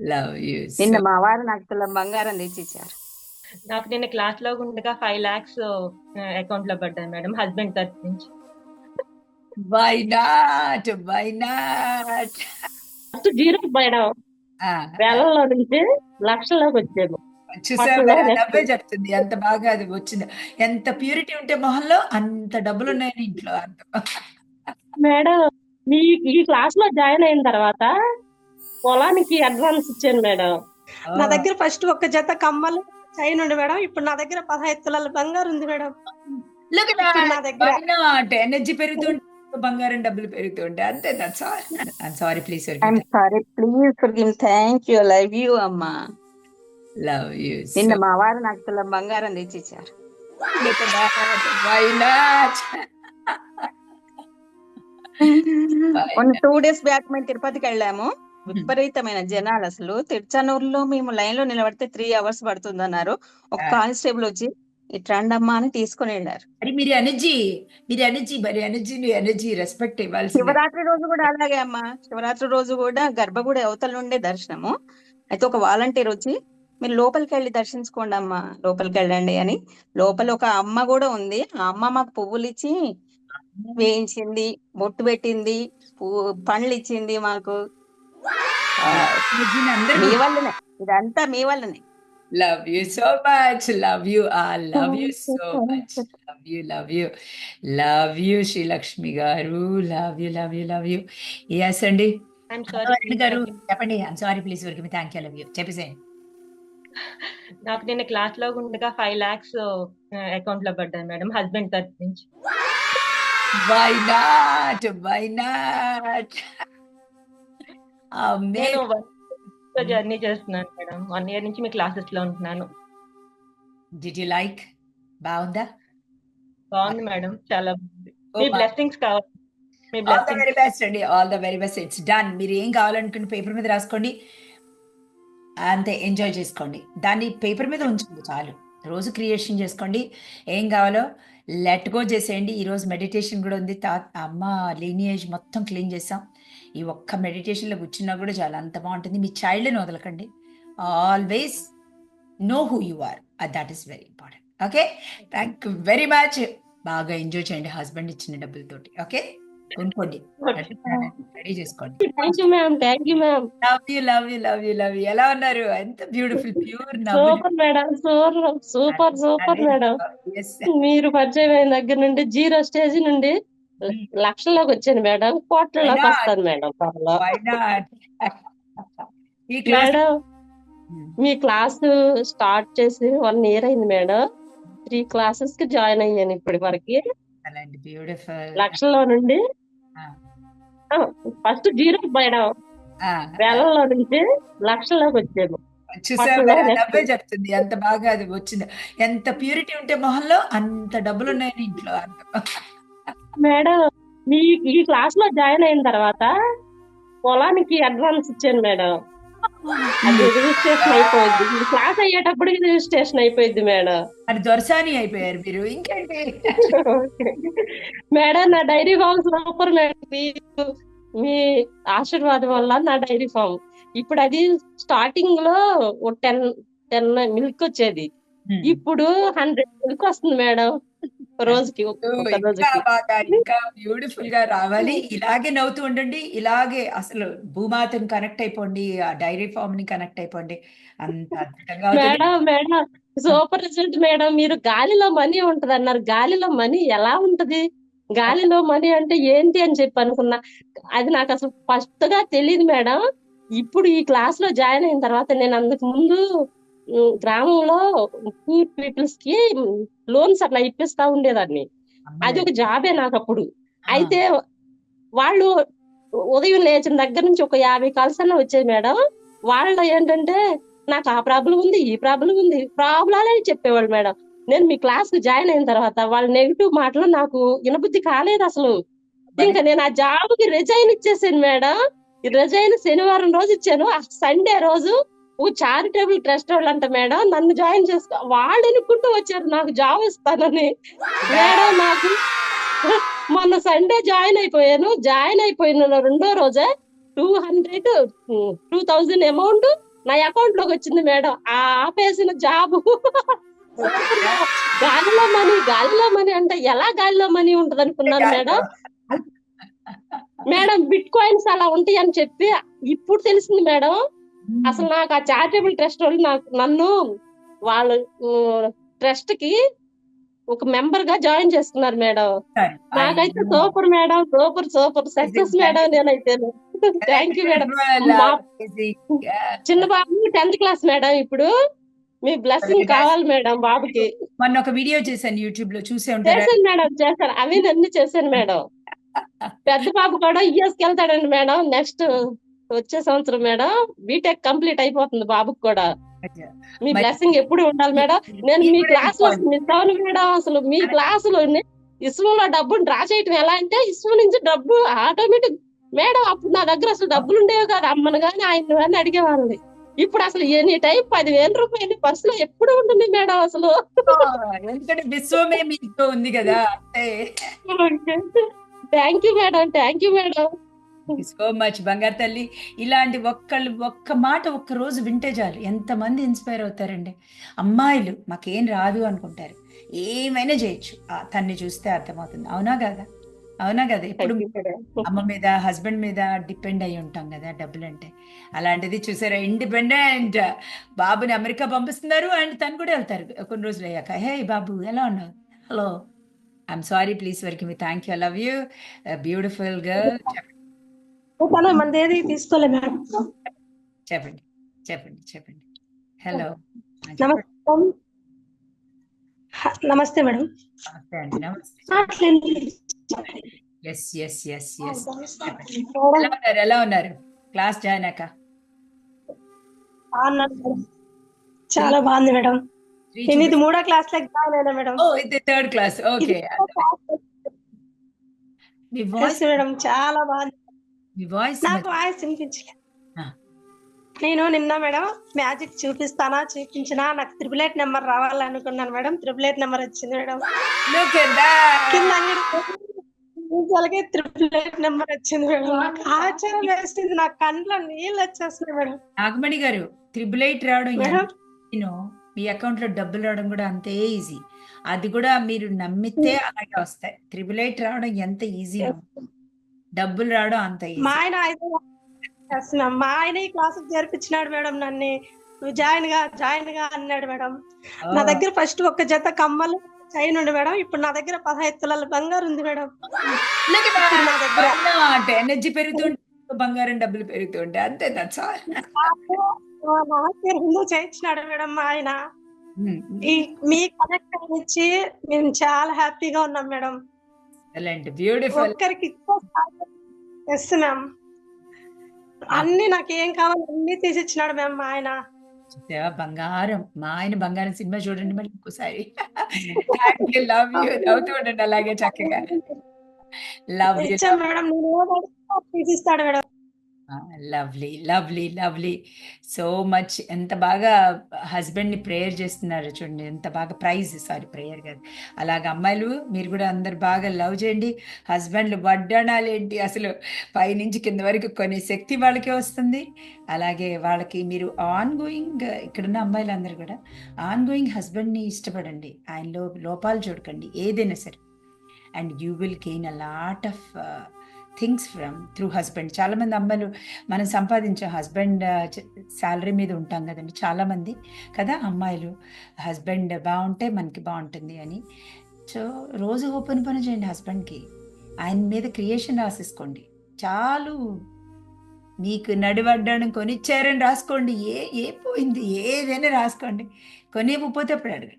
Love you నిన్న మా వారు నాకు తులం బంగారం తెచ్చిచ్చారు. నాకు నిన్న క్లాస్లో ఉండగా ఫైవ్ లాక్స్ అకౌంట్లో పడ్డాయి మేడం హస్బెండ్ తరఫు నుంచి. Why not why not first zero madam వేలల్లో నుంచి లక్షల్లోకి వచ్చాము. నవ్వే చెప్తుంది ఎంత బాగా అది వచ్చింది. ఎంత ప్యూరిటీ ఉంటే మొహంలో అంత డబ్బులు ఉన్నాయని ఇంట్లో అంత మేడం మీ ఈ క్లాస్లో జాయిన్ అయిన తర్వాత పొలానికి అడ్వాన్స్ ఇచ్చాను మేడం. నా దగ్గర ఫస్ట్ ఒక జత కమ్మలు చైన్ ఉంది మేడం ఇప్పుడు నా దగ్గర పదహైదు తులాల బంగారు ఉంది మేడం. నా దగ్గర ఎనర్జీ పెరుగుతుంటే బంగారం డబ్బులు పెరుగుతుంటే అంతే that's all I'm sorry please I'm sorry please forgive thank you love you అమ్మా. లవ్ యూ నిన్న మా వారు నాకు తులం బంగారం తెచ్చిచ్చారు. వై నాట్ మొన్న టూ డేస్ బ్యాక్ మేము తిరుపతికి వెళ్ళాము. విపరీతమైన జనాలు అసలు తిరుచానూరులో మేము లైన్లో నిలబడితే త్రీ అవర్స్ పడుతుంది అన్నారు ఒక. కానిస్టేబుల్ వచ్చి ఇట్రండి అమ్మా అని తీసుకొని వెళ్ళారు మరి మీరు ఎనర్జీ మీరు ఎనర్జీ మరి ఎనర్జీ ఎనర్జీ రెస్పెక్ట్ ఇవ్వాల్సి శివరాత్రి రోజు కూడా అలాగే అమ్మా. శివరాత్రి రోజు కూడా గర్భగుడి అవతల నుండే దర్శనము. అయితే ఒక వాలంటీర్ వచ్చి మీరు లోపలికి వెళ్ళి దర్శించుకోండి అమ్మా లోపలికి వెళ్ళండి అని. లోపల ఒక అమ్మ కూడా ఉంది. ఆ అమ్మ మాకు పువ్వులు ఇచ్చి వేయించింది బొట్టు పెట్టింది పువ్వు పండ్లు ఇచ్చింది మాకు. మీ వల్లనే. ఇదంతా మీ వల్లనే. Love you so much love you ఆ love you so much love you love you love you Sreelakshmi garu love you love you love you yes అండి గారు చెప్పండి. ఐమ్ సారీ ప్లీజ్ వర్క్ మీ థ్యాంక్ యూ లవ్ యూ చెప్పేసేయండి. నాకు నిన్న క్లాస్లో ఉండగా ఫైవ్ లాక్స్ అకౌంట్లో పడ్డాయి మేడం హస్బెండ్ తరఫు నుంచి. వై నాట్ వై నాట్ నేను జర్నీ చేస్తున్నాను మేడం. వన్ ఇయర్ నుంచి మీ క్లాసెస్లో ఉంటున్నాను. డిడ్ యూ లైక్ బాగుందా? బాగుంది మేడం. చాలా మీ బ్లెస్సింగ్స్ కావాలి మీ ఆల్ ద వెరీ బెస్ట్ అండి. All the very best it's done మీరు ఏం కావాలనుకున్న పేపర్ మీద రాసుకోండి. అంతే ఎంజాయ్ చేసుకోండి. దాన్ని పేపర్ మీద ఉంచండి చాలు. రోజు క్రియేషన్ చేసుకోండి. ఏం కావాలో లెట్ గో చేసేయండి. ఈరోజు మెడిటేషన్ కూడా ఉంది. తా అమ్మ లీనియేజ్ మొత్తం క్లీన్ చేసాం ఈ ఒక్క మెడిటేషన్లో కూర్చున్నా కూడా చాలా అంత బాగుంటుంది. మీ చైల్డ్ని వదలకండి. Always know who you are that is very important okay thank you very much బాగా ఎంజాయ్ చేయండి. హస్బెండ్ ఇచ్చిన డబ్బులతోటి. ఓకే కొనుక్కోండి రెడీ చేసుకోండి. Thank you ma'am thank you ma'am love you love you love you love you ఎలా ఉన్నారు? ఎంత beautiful pure super madam super super super madam మీరు పరిచయం అయిన దగ్గర నుండి జీరో స్టేజ్ నుండి లక్షల్లోకి వచ్చాను మేడం కోట్లలోకి? వస్తాను మేడం త్వరలో. మేడం మీ క్లాస్ స్టార్ట్ చేసి వన్ ఇయర్ అయింది మేడం త్రీ క్లాసెస్కి జాయిన్ అయ్యాను ఇప్పటి వరకు. బ్యూటిఫుల్ లక్షల్లో నుండి ఫస్ట్ జీరో మేడం వేలల్లో నుంచి లక్షల్లోకి వచ్చాము. పట్టుదల నవ్వే చెప్తుంది. ఎంత బాగా అది వచ్చింది. ఎంత ప్యూరిటీ ఉంటే మొహంలో అంత డబ్బులు ఉన్నాయని ఇంట్లో మేడం మీ ఈ క్లాస్లో జాయిన్ అయిన తర్వాత పొలానికి అడ్వాన్స్ ఇచ్చాను మేడం. అది రిజిస్ట్రేషన్ అయిపోయింది. ఈ క్లాస్ అయ్యేటప్పటికి రిజిస్ట్రేషన్ అయిపోయింది మేడం. మరి దొరసాని అయిపోయారు మీరు. ఇంకేంటి? మేడం నా డైరీ ఫామ్ సూపర్ మేడం. మీరు మీ ఆశీర్వాదం వల్ల నా డైరీ ఫామ్. ఇప్పుడు అది స్టార్టింగ్లో టెన్ టెన్ మిల్క్ వచ్చేది. ఇప్పుడు హండ్రెడ్ మిల్క్ వస్తుంది మేడం. రోజుకి ఇంకా బాగా ఇంకా బ్యూటిఫుల్గా రావాలి. ఇలాగే నవ్వుతూ ఉండండి. ఇలాగే అసలు భూమాతని కనెక్ట్ అయిపోండి ఆ డైరీ ఫామ్ని కనెక్ట్ అయిపోండి. అంత అద్భుతంగా madam madam super result madam. మీరు గాలిలో మనీ ఉంటది అన్నారు. గాలిలో మనీ ఎలా ఉంటది? గాలిలో మనీ అంటే ఏంటి అని చెప్పి అనుకున్నా. అది నాకు అసలు ఫస్ట్గా తెలియదు మేడం. ఇప్పుడు ఈ క్లాస్లో జాయిన్ అయిన తర్వాత నేను అందుకు ముందు గ్రామంలో పూర్ పీపుల్స్కి లోన్స్ అట్లా ఇప్పిస్తా ఉండేదాన్ని. అది ఒక జాబే నాకు అప్పుడు అయితే వాళ్ళు ఉదయం లేచిన దగ్గర నుంచి ఒక యాభై కాల్స్ అన్న వచ్చాయి మేడం. వాళ్ళు ఏంటంటే నాకు ఆ ప్రాబ్లం ఉంది ఈ ప్రాబ్లం ఉంది ప్రాబ్లాలే చెప్పేవాళ్ళు మేడం. నేను మీ క్లాస్కు జాయిన్ అయిన తర్వాత వాళ్ళ నెగిటివ్ మాటలు నాకు వినబుద్ధి కాలేదు అసలు. ఇంకా నేను ఆ జాబ్కి రిజైన్ ఇచ్చేసాను మేడం. రిజైన్ శనివారం రోజు ఇచ్చాను. ఆ సండే రోజు ఓ చారిటబుల్ ట్రస్ట్ వాళ్ళు అంట మేడం నన్ను జాయిన్ చేసుకో వాళ్ళు అనుకుంటూ వచ్చారు నాకు జాబ్ ఇస్తానని. మేడం నాకు మొన్న సండే జాయిన్ అయిపోయాను. జాయిన్ అయిపోయిన రెండో రోజే two hundred two thousand amount నా అకౌంట్లోకి వచ్చింది మేడం. ఆ ఆపేసిన జాబ్. గాలిలో మనీ గాలిలో మనీ అంటే ఎలా గాలిలో మనీ ఉంటది అనుకున్నాను మేడం? మేడం బిట్ కాయిన్స్ అలా ఉంటాయి అని చెప్పి ఇప్పుడు తెలిసింది మేడం. అసలు నాకు ఆ చారిటబుల్ ట్రస్ట్ వాళ్ళు నాకు నన్ను వాళ్ళు ట్రస్ట్కి ఒక మెంబర్గా జాయిన్ చేసుకున్నారు మేడం. నాకైతే super madam super super. Success madam నేనైతే. Thank you madam. చిన్న బాబు టెన్త్ క్లాస్ మేడం ఇప్పుడు. మీ బ్లెస్సింగ్ కావాలి మేడం బాబుకి. మొన్న ఒక వీడియో చేశాను యూట్యూబ్లో చూసే చేశాను మేడం చేశాను. అవి అన్ని చేశాను మేడం. పెద్ద బాబు కూడా యుఎస్కి వెళ్తాడండి మేడం నెక్స్ట్ వచ్చే సంవత్సరం మేడం బీటెక్ కంప్లీట్ అయిపోతుంది బాబుకి కూడా. మీ బ్లెస్సింగ్ ఎప్పుడు ఉండాలి మేడం? నేను మీ క్లాస్లో మిస్ అవ్వను మేడం అసలు. మీ క్లాసులో ఇసువలో డబ్బును డ్రా చేయటం ఎలా అంటే ఇసువ నుంచి డబ్బు ఆటోమేటిక్ మేడం అప్పుడు నా దగ్గర అసలు డబ్బులు ఉండేవి కాదు. అమ్మను గాని ఆయన గాని అడిగేవాళ్ళని. ఇప్పుడు అసలు ఎనీ టైం పదివేల రూపాయలు పర్సులో ఎప్పుడు ఉంటుంది మేడం అసలు? ఎందుకంటే విశ్వమే మీతో ఉంది కదా. Thank you madam. Thank you madam. So much బంగారు తల్లి. ఇలాంటి ఒక్కళ్ళు ఒక్క మాట ఒక్క రోజు వింటే చాలు. ఎంతమంది ఇన్స్పైర్ అవుతారండి. అమ్మాయిలు మాకేం రాదు అనుకుంటారు. ఏమైనా చేయొచ్చు. తన్ని చూస్తే అర్థమవుతుంది. అవునా కదా? అవునా కదా? ఇప్పుడు అమ్మ మీద హస్బెండ్ మీద డిపెండ్ అయి ఉంటాం కదా డబ్బులు అంటే అలాంటిది చూసారా? ఇండిపెండెంట్ బాబుని అమెరికా పంపిస్తున్నారు అండ్ తను కూడా వెళ్తారు. కొన్ని రోజులు అయ్యాక. హే బాబు ఎలా ఉన్నావు? హలో ఐఎమ్ సారీ ప్లీజ్ వరకు మీ thank you love you beautiful girl తను మనది ఏది తీసుకోలే మేడం? చెప్పండి చెప్పండి చెప్పండి. హలో నమస్కారం. నమస్తే మేడం. నమస్తే అండి నమస్తే. అట్లేం ఎస్ ఎస్ ఎస్ ఎస్ ఎలా ఉన్నారు? ఎలా ఉన్నారు? క్లాస్ జాయిన్ అయ్యాక. చాలా బాగుంది మేడం. నేను ఇది మూడో క్లాస్ లెక్క జాయిన్ అయినా మేడం. ఓ ఇది థర్డ్ క్లాస్ ఓకే మీ వాయిస్ మేడం. చాలా బాగుంది. వాయిస్ వినిపించలేదు. నేను నిన్న మేడం మ్యాజిక్ చూపిస్తానా చూపించినా నాకు త్రిబుల్ ఎయిట్ నెంబర్ రావాలనుకున్నాను మేడం. త్రిబుల్ ఎయిట్ నెంబర్ వచ్చింది మేడం. కింద అంగడి త్రిబుల్ ఎయిట్ నెంబర్ వచ్చింది మేడం. నాకు ఆశ్చర్యం వేసింది నా కంట్లో నీళ్ళు వచ్చేస్తున్నాయి మేడం. నాగమణి గారు త్రిబుల్ ఎయిట్ రావడం ఈజీనో, మీ అకౌంట్లో డబ్బులు రావడం కూడా అంతే ఈజీ అది కూడా మీరు నమ్మితే అలాగే వస్తాయి. త్రిబుల్ ఎయిట్ రావడం ఎంత ఈజీ డబ్బులు రావడం అంత మా ఆయన ma'am. మా ఆయన ఈ క్లాస్ చేర్పించినాడు మేడం నన్ను. నువ్వు జాయిన్గా జాయిన్గా అన్నాడు మేడం. నా దగ్గర ఫస్ట్ ఒక జత కమ్మలు చైన్ ఉండు మేడం. ఇప్పుడు నా దగ్గర పదహైదు తులాల బంగారు ఉంది మేడం. నా దగ్గర. అంటే ఎనర్జీ పెరుగుతుంటే బంగారం డబ్బులు పెరుగుతుంటే అంతే హిందూ చేయించినాడు మేడం ఆయన. మీ కనెక్ట్ ఇచ్చి మేము చాలా హ్యాపీగా ఉన్నాం మేడం. Excellent beautiful. ఒక్కరికి ఎస్ మ్యామ్ అన్ని నాకు ఏం కావాలి అన్ని తీసిచ్చినాడు మ్యామ్ మా ఆయన. బంగారం. మా ఆయన బంగారం సినిమా చూడండి మళ్ళీ ఇంకోసారి లవ్ యూ నవ్వుతూ ఉండండి అలాగే చక్కగా. లవ్ యూ ఇచ్చాం madam. తీసిస్తాడు madam. Lovely lovely lovely. So much ఎంత బాగా హస్బెండ్ని ప్రేయర్ చేస్తున్నారు చూడండి ఎంత బాగా ప్రైజ్ సారీ ప్రేయర్ కాదు అలాగ అమ్మాయిలు మీరు కూడా అందరు బాగా లవ్ చేయండి. హస్బెండ్లు వడ్డాణాలు ఏంటి అసలు? పైనుంచి కింద వరకు కొన్ని శక్తి వాళ్ళకే వస్తుంది. అలాగే వాళ్ళకి మీరు ఆన్ గోయింగ్ ఇక్కడున్న అమ్మాయిలందరూ కూడా ఆన్ గోయింగ్ హస్బెండ్ని ఇష్టపడండి. ఆయనలో లోపాలు చూడకండి ఏదైనా సరే. And you will gain a lot of things from through husband. చాలామంది అమ్మలు అమ్మాయిలు మనం సంపాదించే హస్బెండ్ శాలరీ మీద ఉంటాం కదండి చాలామంది. కదా అమ్మాయిలు హస్బెండ్ బాగుంటే మనకి బాగుంటుంది అని. సో రోజు ఓపెన్ పని చేయండి హస్బెండ్కి. ఆయన మీద క్రియేషన్ రాసేసుకోండి. చాలు. మీకు నడివడ్డాను కొనిచ్చారని రాసుకోండి. ఏ ఏ పోయింది? ఏదైనా రాసుకోండి. కొనివ్వకపోతే అప్పుడు అడగండి.